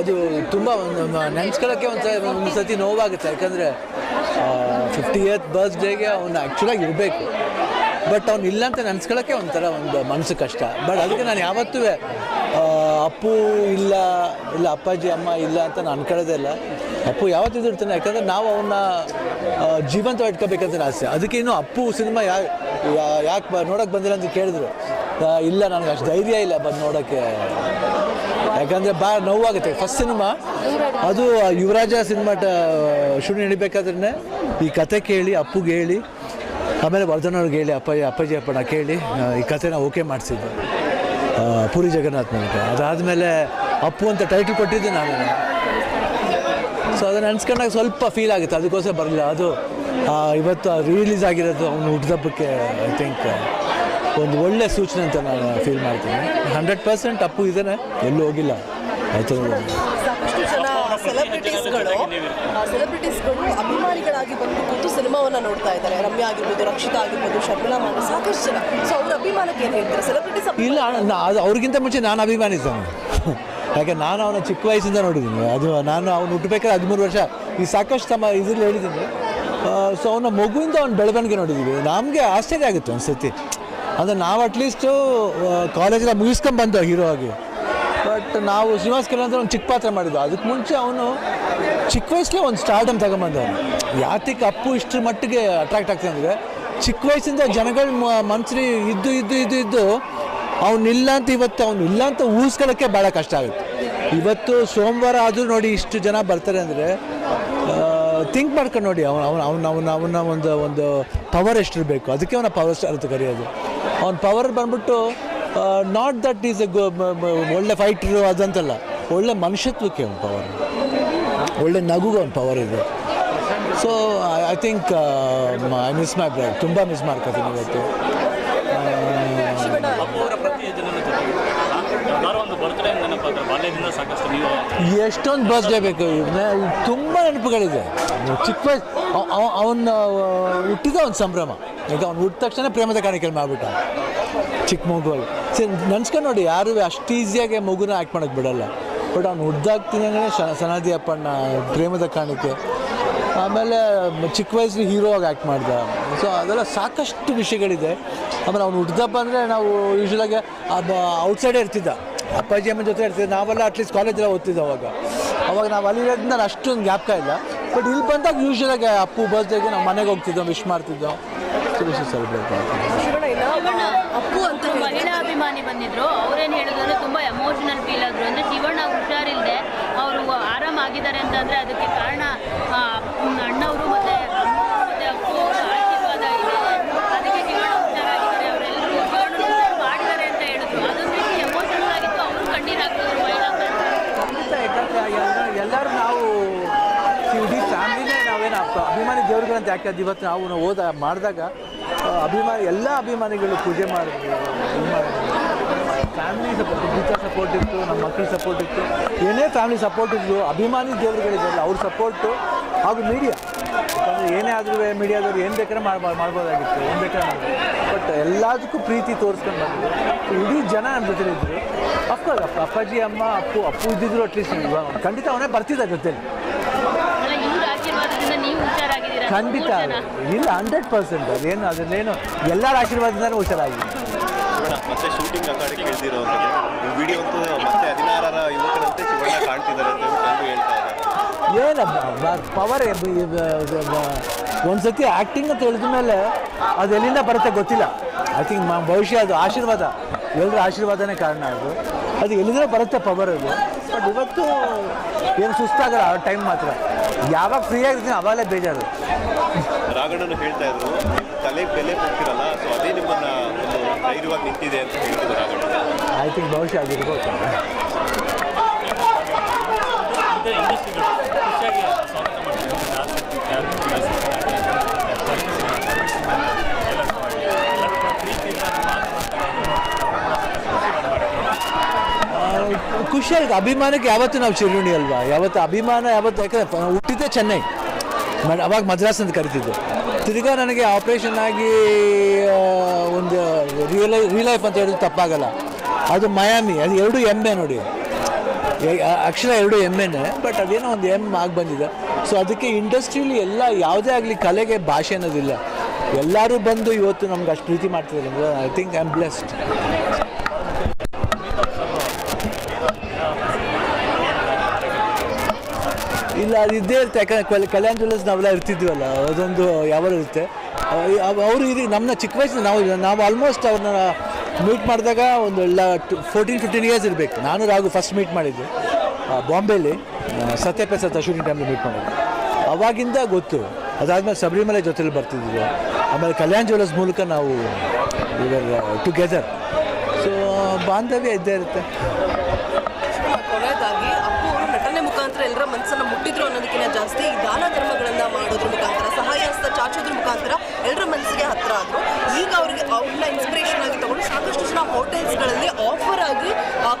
ಅದು ತುಂಬ ನೆನ್ಸ್ಕೊಳ್ಳೋಕ್ಕೆ ಒಂದು ಒಂದು ಸತಿ ನೋವಾಗುತ್ತೆ. ಯಾಕಂದರೆ ಫಿಫ್ಟಿ ಏತ್ ಬರ್ತ್ಡೇಗೆ ಅವನು ಆ್ಯಕ್ಚುಲಾಗಿ ಇರಬೇಕು. ಬಟ್ ಅವ್ನು ಇಲ್ಲ ಅಂತ ನೆನೆಸ್ಕೊಳ್ಳೋಕ್ಕೆ ಒಂಥರ ಒಂದು ಮನಸ್ಸು ಕಷ್ಟ. ಬಟ್ ಅದಕ್ಕೆ ನಾನು ಯಾವತ್ತೂ ಅಪ್ಪು ಇಲ್ಲ ಇಲ್ಲ ಅಪ್ಪಾಜಿ, ಅಮ್ಮ ಇಲ್ಲ ಅಂತ ನಾನು ಅನ್ಕೊಳ್ಳೋದೇ ಇಲ್ಲ. ಅಪ್ಪು ಯಾವತ್ತಿದ್ರು ಇರ್ತಾನೆ ಯಾಕಂದರೆ ನಾವು ಅವನ್ನ ಜೀವಂತ ಇಟ್ಕೋಬೇಕಂತ ಆಸೆ. ಅದಕ್ಕೆ ಇನ್ನೂ ಅಪ್ಪು ಸಿನಿಮಾ ಯಾ ಯಾಕೆ ನೋಡೋಕೆ ಬಂದಿಲ್ಲ ಅಂತ ಕೇಳಿದ್ರು. ಇಲ್ಲ, ನನಗೆ ಅಷ್ಟು ಧೈರ್ಯ ಇಲ್ಲ ಬಂದು ನೋಡೋಕ್ಕೆ. ಯಾಕಂದರೆ ಬಾ, ನೋವಾಗುತ್ತೆ. ಫಸ್ಟ್ ಸಿನಿಮಾ ಅದು ಯುವರಾಜ ಸಿನಿಮಾ ಶೂಟಿಂಗ್ ನಡಿಬೇಕಾದ್ರೆ ಈ ಕತೆ ಕೇಳಿ, ಅಪ್ಪುಗೆ ಹೇಳಿ, ಆಮೇಲೆ ವರ್ಧನ್ ಅವ್ರಿಗೆ ಹೇಳಿ ಅಪ್ಪಾಜಿ ಅಪ್ಪಾಜಿ ಅಪ್ಪನ ಕೇಳಿ ಈ ಕತೆನ ಓಕೆ ಮಾಡಿಸಿದ್ದು. ಪುರಿ ಜಗನ್ನಾಥ್ ನನಗೆ ಅದಾದಮೇಲೆ ಅಪ್ಪು ಅಂತ ಟೈಟಲ್ ಕೊಟ್ಟಿದ್ದೆ ನಾನು. ಸೊ ಅದನ್ನು ಅನ್ಸ್ಕೊಂಡಾಗ ಸ್ವಲ್ಪ ಫೀಲ್ ಆಗುತ್ತೆ. ಅದಕ್ಕೋಸ್ಕರ ಬರಲಿಲ್ಲ. ಅದು ಇವತ್ತು ರಿಲೀಸ್ ಆಗಿರೋದು ಅವನು ಹುಟ್ಟಿದಬ್ಬಕ್ಕೆ ಐ ಥಿಂಕ್ ಒಂದು ಒಳ್ಳೆ ಸೂಚನೆ ಅಂತ ನಾನು ಫೀಲ್ ಮಾಡ್ತೀನಿ. ಹಂಡ್ರೆಡ್ ಪರ್ಸೆಂಟ್ ಅಪ್ಪು ಇದ್ದಾನೆ ಎಲ್ಲೂ ಹೋಗಿಲ್ಲ. ಆಯ್ತು ಸಾಕಷ್ಟು ಜನ ಸೆಲೆಬ್ರಿಟೀಸ್ಗಳು ಸೆಲೆಬ್ರಿಟೀಸ್ಗಳು ಅಭಿಮಾನಿಗಳಾಗಿ ಬಂದು ಸಿನಿಮಾವನ್ನ ನೋಡ್ತಾ ಇದ್ದಾರೆ. ರಮ್ಯಾ ಆಗಿರ್ಬೋದು ರಕ್ಷಿತಾ ಆಗಿರ್ಬೋದು ಶರ್ಮಿಳಾ ಮಾಡಿ ಸಾಕಷ್ಟು ಜನ. ಸೊ ಅವ್ರ ಅಭಿಮಾನಕ್ಕೆ ಏನು ಹೇಳ್ತಾರೆ? ಸೆಲೆಬ್ರಿಟೀಸ್ ಇಲ್ಲ ಅದು ಅವ್ರಿಗಿಂತ ಮುಂಚೆ ನಾನು ಅಭಿಮಾನಿದ್ದಾನೆ ಯಾಕೆ ನಾನು ಅವನ ಚಿಕ್ಕ ವಯಸ್ಸಿಂದ ನೋಡಿದ್ದೀನಿ. ಅದು ನಾನು ಅವನು ಹುಟ್ಟಬೇಕಾದ್ರೆ ಹದಿಮೂರು ವರ್ಷ. ಈ ಸಾಕಷ್ಟು ತಮ್ಮ ಇದ್ರಲ್ಲಿ ಹೇಳಿದ್ದೀನಿ. ಸೊ ಅವನ ಮಗುವಿಂದ ಅವ್ನ ಬೆಳವಣಿಗೆ ನೋಡಿದ್ದೀವಿ ನಮಗೆ ಆಶ್ಚರ್ಯ ಆಗುತ್ತೆ ಒಂದು ಅಂದರೆ ನಾವು ಅಟ್ಲೀಸ್ಟು ಕಾಲೇಜಿನ ಮುಗಿಸ್ಕೊಂಡು ಬಂದೋ ಹೀರೋ ಆಗಿ. ಬಟ್ ನಾವು ಶ್ರೀನಿವಾಸ್ ಅಂತ ಒಂದು ಚಿಕ್ಕ ಪಾತ್ರ ಮಾಡಿದ್ದು ಅದಕ್ಕೆ ಮುಂಚೆ ಅವನು ಚಿಕ್ಕ ವಯಸ್ಸಲ್ಲೇ ಒಂದು ಸ್ಟಾರ್ಟಮ್ ತಗೊಂಬಂದವನು. ಯಾತಿಗೆ ಅಪ್ಪು ಇಷ್ಟರ ಮಟ್ಟಿಗೆ ಅಟ್ರಾಕ್ಟ್ ಆಗ್ತದೆ ಅಂದರೆ, ಚಿಕ್ಕ ವಯಸ್ಸಿಂದ ಜನಗಳ ಮನ್ಸಲ್ಲಿ ಇದ್ದು ಇದ್ದು ಇದ್ದು ಇದ್ದು ಅವನಿಲ್ಲ ಅಂತ ಇವತ್ತು ಅವನು ಇಲ್ಲ ಅಂತ ಊಹಿಸ್ಕೊಳ್ಳೋಕ್ಕೆ ಭಾಳ ಕಷ್ಟ ಆಗುತ್ತೆ. ಇವತ್ತು ಸೋಮವಾರ ಆದರೂ ನೋಡಿ ಇಷ್ಟು ಜನ ಬರ್ತಾರೆ ಅಂದರೆ ಥಿಂಕ್ ಮಾಡ್ಕೊಂಡು ನೋಡಿ ಅವನು, ಅವನ ಅವನ ಅವನ ಅವನ ಒಂದು ಒಂದು ಪವರ್ ಎಷ್ಟಿರಬೇಕು ಅದಕ್ಕೆ ಅವನ ಪವರ್ ಸ್ಟಾರ್ ಅಂತ ಕರೆಯೋದು. ಅವನ ಪವರ್ ಬಂದ್ಬಿಟ್ಟು ನಾಟ್ ದಟ್ ಈಸ್ ಎ ಒಳ್ಳೆ ಫೈಟ್ರು ಅದಂತಲ್ಲ ಒಳ್ಳೆ ಮನುಷ್ಯತ್ವಕ್ಕೆ ಅವ್ನ ಪವರ್ ಒಳ್ಳೆ ನಗುಗೆ ಅವ್ನ ಪವರ್ ಇದೆ. So I think I miss my ತುಂಬ ಮಿಸ್ ಮಾಡ್ಕೊತೀನಿ ಇವತ್ತು. ಎಷ್ಟೊಂದು ಬರ್ತ್ಡೇ ಬೇಕು ತುಂಬ ನೆನಪುಗಳಿದೆ. ಚಿಕ್ಕ ವಯಸ್ಸು ಅವನ ಹುಟ್ಟಿದ ಒಂದು ಸಂಭ್ರಮ. ಈಗ ಅವ್ನು ಹುಟ್ಟಿದ ತಕ್ಷಣ ಪ್ರೇಮದ ಕಾಣಿಕೆ ಮಾಡಿಬಿಟ್ಟ ಚಿಕ್ಕ ಮಗುವಲ್ಲಿ. ಸರಿ ನೆನ್ಸ್ಕೊಂಡು ನೋಡಿ, ಯಾರು ಅಷ್ಟು ಈಸಿಯಾಗಿ ಮಗುನ ಆ್ಯಕ್ಟ್ ಮಾಡೋಕೆ ಬಿಡಲ್ಲ. ಬಟ್ ಅವ್ನು ಹುಡ್ದಾಗ್ತೀನಿ ಸನಾದಿ ಅಪ್ಪಣ್ಣ, ಪ್ರೇಮದ ಕಾಣಿಕೆ. ಆಮೇಲೆ, ಚಿಕ್ಕ ವಯಸ್ಸಲ್ಲಿ ಹೀರೋ ಆಗಿ ಆ್ಯಕ್ಟ್ ಮಾಡ್ದ. ಸೊ ಅದೆಲ್ಲ ಸಾಕಷ್ಟು ವಿಷಯಗಳಿದೆ. ಆಮೇಲೆ ಅವ್ನು ಹುಟ್ಟಿದಪ್ಪ ಅಂದರೆ ನಾವು ಯೂಶ್ವಲಾಗಿ ಔಟ್ಸೈಡೇ ಇರ್ತಿದ್ದ. ಅಪ್ಪಾಜಿ ಅಮ್ಮನ ಜೊತೆ ಇರ್ತಿದ್ದೆ. ನಾವೆಲ್ಲ ಅಟ್ಲೀಸ್ಟ್ ಕಾಲೇಜೆಲ್ಲ ಓದ್ತಿದ್ದೆ ಅವಾಗ. ಅವಾಗ ನಾವು ಅಲ್ಲಿರೋದ್ರಿಂದ ನಾನು ಅಷ್ಟೊಂದು ಜ್ಞಾಪಕ ಇಲ್ಲ. ಬಟ್ ಇಲ್ಲಿ ಬಂದಾಗ ಯೂಶ್ವಲಾಗಿ ಅಪ್ಪು ಬರ್ತ್ಡೇಗೆ ನಾವು ಮನೆಗೆ ಹೋಗ್ತಿದ್ದೋ ವಿಶ್ ಮಾಡ್ತಿದ್ದೋ ಸೆಲೆಬ್ರೇಟ್ ಅಪ್ಪು ಅಂತ ಮಹಿಳಾ ಅಭಿಮಾನಿ ಬಂದಿದ್ರು. ಅವ್ರೇನು ಹೇಳಿದ್ರು ಅಂದ್ರೆ ತುಂಬಾ ಎಮೋಷನಲ್ ಫೀಲ್ ಆದ್ರು. ಅಂದ್ರೆ ಶಿವಣ್ಣ ಹುಷಾರಿಲ್ಲದೆ ಅವರು ಆರಾಮಾಗಿದ್ದಾರೆ ಅಂತಂದ್ರೆ ಅದಕ್ಕೆ ಕಾರಣ ಆ, ಮ್, ಅಣ್ಣವರು ಮತ್ತೆ ಅಮ್ಮ ಮತ್ತೆ ಅಪ್ಪು ಅವ್ರ ಆಶೀರ್ವಾದ ಇದೆ ಅದಕ್ಕೆ ಶಿವಣ್ಣ ಹುಷಾರಾಗಿದ್ದಾರೆ ಅವರೆಲ್ಲರೂ ಶಿವಣ್ಣ ಮಾಡಿದ್ದಾರೆ ಅಂತ ಹೇಳಿದ್ರು ಅದೊಂದು ರೀತಿ ಎಮೋಷನಲ್ ಆಗಿತ್ತು ಅವರು ಕಣ್ಣೀರು ಹಾಕಿದ್ರು ಮಹಿಳಾ ಅಭಿಮಾನಿ. ಖಂಡಿತ ಯಾಕಂದ್ರೆ ಎಲ್ಲ- ಎಲ್ಲರೂ ನಾವು ಇಡೀ ಫ್ಯಾಮಿಲಿನೇ ನಾವೇನು ಅಪ್ಪ- ಯಾಕೆ ಅದು ಇವತ್ತು ನಾವು ಹೋದ, ಮಾಡಿದಾಗ ಅಭಿಮಾನಿ, ಎಲ್ಲ ಅಭಿಮಾನಿಗಳು ಪೂಜೆ ಮಾಡಿದ್ರು. ಫ್ಯಾಮಿಲಿ ಸಪೋರ್ಟ್ ಟೀಚರ್ ಸಪೋರ್ಟ್ ಇತ್ತು, ನಮ್ಮ ಮಕ್ಕಳ ಸಪೋರ್ಟ್ ಇತ್ತು. ಏನೇ ಫ್ಯಾಮಿಲಿ ಸಪೋರ್ಟ್ ಇತ್ತು ಅಭಿಮಾನಿ ದೇವರುಗಳಿದ್ದಾರೆ ಅವ್ರ ಸಪೋರ್ಟು ಹಾಗೂ ಮೀಡಿಯಾ ಯಾಕಂದರೆ ಏನೇ ಆದರೂ ಮೀಡಿಯಾದವ್ರು ಏನು ಬೇಕಾದ್ರೆ ಮಾಡ್ಬಾ ಮಾಡ್ಬೋದಾಗಿತ್ತು, ಏನು ಬೇಕಾದ್ರೆ ಬಟ್ ಎಲ್ಲದಕ್ಕೂ ಪ್ರೀತಿ ತೋರಿಸ್ಕೊಂಡು ಬಂದರು. ಇಡೀ ಜನ ನನ್ನ ಜೊತೆಲಿದ್ದರು ಅಪ್ಪ, ಅಪ್ಪಾಜಿ, ಅಮ್ಮ, ಅಪ್ಪು ಅಪ್ಪು ಇದ್ದಿದ್ರು ಅಟ್ಲೀಸ್ಟ್ ಖಂಡಿತ ಅವನೇ ಬರ್ತಿದ್ದ ಜೊತೆಲಿ. ಖಂಡಿತ. ಇಲ್ಲ ಹಂಡ್ರೆಡ್ ಪರ್ಸೆಂಟ್ ಅದೇನು ಅದನ್ನೇನು ಎಲ್ಲರ ಆಶೀರ್ವಾದದಿಂದ ಹುಷಾರಾಗಿದೆ ಶಿವಣ್ಣ ಮತ್ತೆ ಶೂಟಿಂಗ್ ಅಕಾಡೆ ಕೇಳ್ತಿರೋ ವಿಡಿಯೋ ಅಂತೂ ಮತ್ತೆ ಹದಿನಾರರ ಯುವಕರಂತೆ ಶಿವಣ್ಣ ಕಾಣ್ತಿದ್ದಾರೆ ಅಂತ ಹೇಳ್ಬಿಟ್ಟು ಹೇಳ್ತಾ ಇದ್ದಾರೆ. ಏನು ಪವರ್ ಒಂದ್ಸತಿ ಆಕ್ಟಿಂಗ್ ಆ್ಯಕ್ಟಿಂಗ್ ಅಂತ ಹೇಳಿದ ಮೇಲೆ ಅದು ಎಲ್ಲಿಂದ ಬರುತ್ತೆ ಗೊತ್ತಿಲ್ಲ. ಐ ಥಿಂಕ್ ಭವಿಷ್ಯ ಅದು ಆಶೀರ್ವಾದ. ಎಲ್ಲರ ಆಶೀರ್ವಾದನೇ ಕಾರಣ ಅದು. ಅದು ಎಲ್ಲಿಂದ ಬರುತ್ತೆ ಪವರ್ ಅದು. ಬಟ್ ಇವತ್ತು ಏನು ಸುಸ್ತಾಗಲ್ಲ ಆ ಟೈಮ್ ಮಾತ್ರ. ಯಾವಾಗ ಫ್ರೀ ಆಗಿರ್ತೀನಿ ಅವಾಗಲೇ ಬೇಜಾರು. ರಾಘಣ್ಣನು ಹೇಳ್ತಾ ಇದ್ರು ತಲೆ ಬೆಲೆ ಕೊಡ್ತಿರಲ್ಲ ಸೊ ಅದೇ ನಿಮ್ಮನ್ನ ಒಂದು ಧೈರ್ಯವಾಗಿ ನಿಂತಿದೆ ಅಂತ ಹೇಳ್ತಿದ್ರು ರಾಘಣ್ಣ ಐ ಥಿಂಕ್ ಬಹುಶಃ ಆಗಿರ್ಬೋದು ಅಭಿಮಾನಕ್ಕೆ ಯಾವತ್ತು ನಾವು ಚಿರುಣಿ ಅಲ್ವಾ? ಯಾವತ್ತು ಅಭಿಮಾನ ಯಾವತ್ತು ಯಾಕಂದ್ರೆ ಹುಟ್ಟಿದ್ದೆ ಚೆನ್ನೈ. ಅವಾಗ ಮದ್ರಾಸ್ ಅಂತ ಕರಿತಿದ್ದೆ. ತಿರ್ಗಾ ನನಗೆ ಆಪ್ರೇಷನ್ ಆಗಿ ಒಂದು ರಿಯಲ್ ಲೈಫ್ ಅಂತ ಹೇಳಿದ್ರೆ ತಪ್ಪಾಗಲ್ಲ. ಅದು ಮಯಾಮಿ ಅದು ಎರಡು ಎಮ್ಮೆ ನೋಡಿ. ಅಕ್ಷರ ಎರಡು ಎಮ್ಮೆನೆ ಬಟ್ ಅದೇನೋ ಒಂದು ಎಂ ಆಗಿ ಬಂದಿದೆ. ಸೊ ಅದಕ್ಕೆ ಇಂಡಸ್ಟ್ರಿಲಿ ಎಲ್ಲ ಯಾವುದೇ ಆಗಲಿ ಕಲೆಗೆ ಭಾಷೆ ಅನ್ನೋದಿಲ್ಲ. ಎಲ್ಲರೂ ಬಂದು ಇವತ್ತು ನಮ್ಗೆ ಅಷ್ಟು ಪ್ರೀತಿ ಮಾಡ್ತಿದ್ದಾರೆ I think I am blessed ಇಲ್ಲ, ಅದು ಇದ್ದೇ ಇರುತ್ತೆ. ಯಾಕಂದರೆ ಕಲ್- ಕಲ್ಯಾಣ ನಾವೆಲ್ಲ ಇರ್ತಿದ್ವಲ್ಲ, ಅದೊಂದು ಯಾವಾಗ ಇರುತ್ತೆ. ಅವರು ಇದು ನಮ್ಮನ್ನ ಚಿಕ್ಕ ವಯಸ್ಸಿನ ನಾವು ನಾವು ಆಲ್ಮೋಸ್ಟ್ ಅವ್ರನ್ನ ಮೀಟ್ ಮಾಡಿದಾಗ ಒಂದು ಎಲ್ಲ ಫೋರ್ಟೀನ್ ಫಿಫ್ಟೀನ್ ಇಯರ್ಸ್ ಇರಬೇಕು. ನಾನು ರಾಘು ಫಸ್ಟ್ ಮೀಟ್ ಮಾಡಿದ್ದು ಬಾಂಬೆಲಿ ಸತ್ತ ಶೂಟಿಂಗ್ ಟೈಮಲ್ಲಿ ಮೀಟ್ ಮಾಡಿದ್ದು. ಅವಾಗಿಂದ ಗೊತ್ತು. ಅದಾದಮೇಲೆ ಶಬರಿಮಲೆ ಜೊತೆಲಿ ಬರ್ತಿದ್ವಿ. ಆಮೇಲೆ ಕಲ್ಯಾಣ ಜುವೆಲ್ಲರ್ಸ್ ಮೂಲಕ ನಾವು ಟುಗೆದರ್ ಸೊ ಬಾಂಧವ್ಯ ಇದ್ದೇ ಇರುತ್ತೆ ಕೊನೆಯದಾಗಿ ಅಪ್ಪು ಅವರು ನಟನೆ ಮುಖಾಂತರ ಎಲ್ಲರ ಮನಸ್ಸನ್ನ ಮುಟ್ಟಿದ್ರು ಅನ್ನೋದಕ್ಕಿಂತ ಜಾಸ್ತಿ ಈ ದಾನ ಧರ್ಮಗಳನ್ನ ಮಾಡೋದ್ರ ಮುಖಾಂತರ ಸಹಾಯ ಹಸ್ತ ಚಾಚೋದ್ರ ಮುಖಾಂತರ ಎಲ್ಲರ ಮನಸ್ಸಿಗೆ ಹತ್ರ ಆದ್ರು ಈಗ ಅವರಿಗೆ ಅವ್ರನ್ನ ಇನ್ಸ್ಪಿರೇಷನ್ ಆಗಿ ತಗೊಂಡು ಸಾಕಷ್ಟು ಜನ ಹೋಟೆಲ್ಸ್ಗಳಲ್ಲಿ ಆಫರ್ ಆಗಿ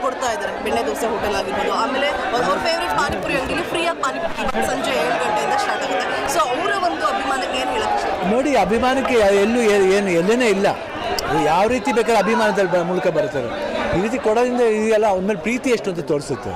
ಕೊಡ್ತಾ ಇದ್ದಾರೆ. ಬೆಣ್ಣೆ ದೋಸೆ ಹೋಟೆಲ್ ಆಗಿರ್ಬೋದು, ಆಮೇಲೆ ಅವ್ರ ಫೇವ್ರೆಟ್ ಪಾನಿಪುರಿ ಅಂಗಡಿಲಿ ಫ್ರೀಯಾಗಿ ಪಾನಿಪುರಿ ಸಂಜೆ ಏಳು ಗಂಟೆಯಿಂದ ಸ್ಟಾರ್ಟ್ ಆಗುತ್ತೆ. ಸೊ ಅವರ ಒಂದು ಅಭಿಮಾನಕ್ಕೆ ಏನು ಹೇಳಕ್ಕೆ ನೋಡಿ, ಅಭಿಮಾನಕ್ಕೆ ಎಲ್ಲೂ ಏನು, ಎಲ್ಲೇನೇ ಇಲ್ಲ. ಯಾವ ರೀತಿ ಬೇಕಾದ್ರೆ ಅಭಿಮಾನದಲ್ಲಿ ಮೂಲಕ ಬರ್ತಾರೆ ಈ ರೀತಿ ಕೊಡೋದ್ರಿಂದ ಇದೆಲ್ಲ ಅವ್ರ ಮೇಲೆ ಪ್ರೀತಿ ಎಷ್ಟು ಅಂತ ತೋರಿಸುತ್ತೆ.